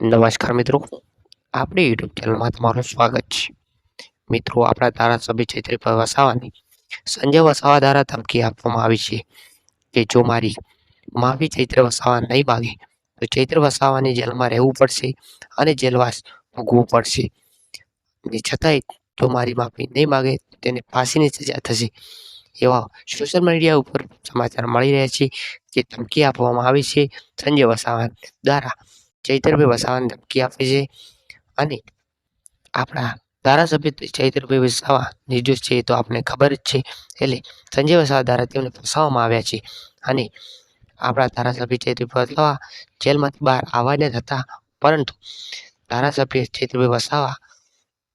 નમસ્કાર મિત્રો. આપણી યુટ્યુબ ચેનલમાં તમારું સ્વાગત છે. મિત્રો, આપણા ધારાસભ્ય ચૈત્રીભાઈ વસાવાની સંજય વસાવા દ્વારા ધમકી આપવામાં આવી છે કે જો મારી માફી ચૈત્ર વસાવા નહીં માગે, તો ચૈત્ર વસાવાની જેલમાં રહેવું પડશે અને જેલવાસ ભોગવવું પડશે. ને છતાંય જો મારી માફી નહીં માગે, તો તેને ફાંસીની સજા થશે. એવા સોશિયલ મીડિયા ઉપર સમાચાર મળી રહ્યા છે કે ધમકી આપવામાં આવી છે સંજય વસાવા દ્વારા. ચૈતરભાઈ વસાવાને ધમકી આપે છે અને આપણા ધારાસભ્ય ચૈતરભાઈ વસાવા નિર્દોષ છે તો આપણને ખબર જ છે. એટલે સંજય વસાવા દ્વારા તેમને ફસાવવામાં આવ્યા છે અને આપણા ધારાસભ્ય ચૈતરભાઈ વસાવા જેલમાંથી બહાર આવવાને હતા પરંતુ ધારાસભ્ય ચૈતરભાઈ વસાવા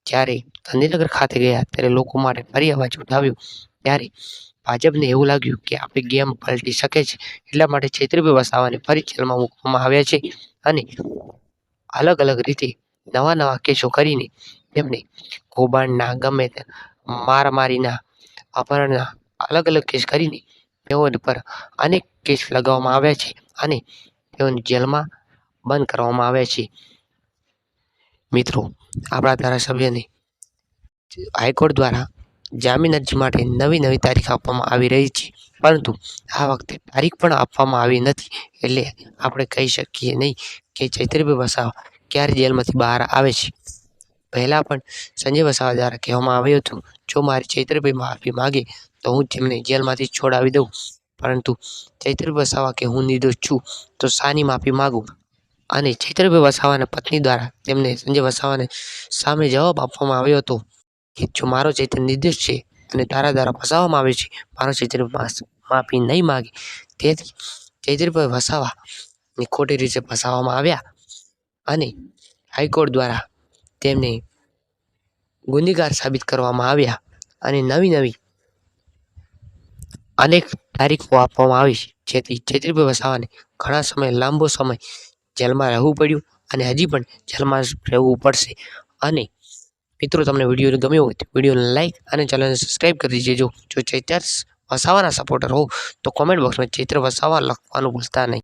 જ્યારે ગાંધીનગર ખાતે ગયા ત્યારે લોકો માટે ફરી અવાજ ઉઠાવ્યો. ત્યારે ભાજપને એવું લાગ્યું કે આપણી ગેમ પલટી શકે છે, એટલા માટે ચૈત્રીભાઈ વસાવાને ફરી જેલમાં મૂકવામાં આવ્યા છે અને અલગ અલગ રીતે નવા નવા કેસો કરીને તેમને કૌભાંડના, ગમે તે મારામારીના, અપહરણના અલગ અલગ કેસ કરીને તેઓ પર અનેક કેસ લગાવવામાં આવ્યા છે અને તેઓને જેલમાં બંધ કરવામાં આવ્યા છે. મિત્રો, આપણા ધારાસભ્યને હાઈકોર્ટ દ્વારા જામીન અરજી માટે નવી નવી તારીખ આપવામાં આવી રહી છે. પરંતુ આ વખતે તારીખ પણ આપવામાં આવી નથી એટલે આપણે કહી શકીએ નહીં કે ચૈત્રીભાઈ વસાવા ક્યારે જેલમાંથી બહાર આવે છે. પહેલાં પણ સંજય વસાવા દ્વારા કહેવામાં આવ્યું હતું, જો મારી ચૈત્રભાઈ માફી માગે, તો હું તેમને જેલમાંથી છોડાવી દઉં. પરંતુ ચૈત્રીભાઈ વસાવા કે હું નિર્દોષ છું, તો શાની માફી માગું. અને ચૈત્રભાઈ વસાવાના પત્ની દ્વારા તેમને સંજય વસાવાને સામે જવાબ આપવામાં આવ્યો હતો. કે જો મારો ચૈતન્ય નિર્દોષ છે અને તારા દ્વારા ફસાવવામાં આવે છે, મારો ચૈતન્ય માફી નહીં માગે. તેથી ચૈત્રીભાઈ વસાવાની ખોટી રીતે ફસાવવામાં આવ્યા અને હાઈકોર્ટ દ્વારા તેમને ગુનેગાર સાબિત કરવામાં આવ્યા અને નવી નવી અનેક તારીખો આપવામાં આવી જેથી ચૈત્રીભાઈ વસાવાને ઘણા સમય, લાંબો સમય જેલમાં રહેવું પડ્યું અને હજી પણ જેલમાં રહેવું પડશે અને મિત્રો, તમને વીડિયો ગમ્યો હોય તો વિડીયોને લાઇક અને ચેનલને સબસ્ક્રાઈબ કરી દેજો. જો ચૈત્ર વસાવાના સપોર્ટર હો, તો કોમેન્ટ બોક્સમાં ચૈત્ર વસાવા લખવાનું ભૂલતા નહીં.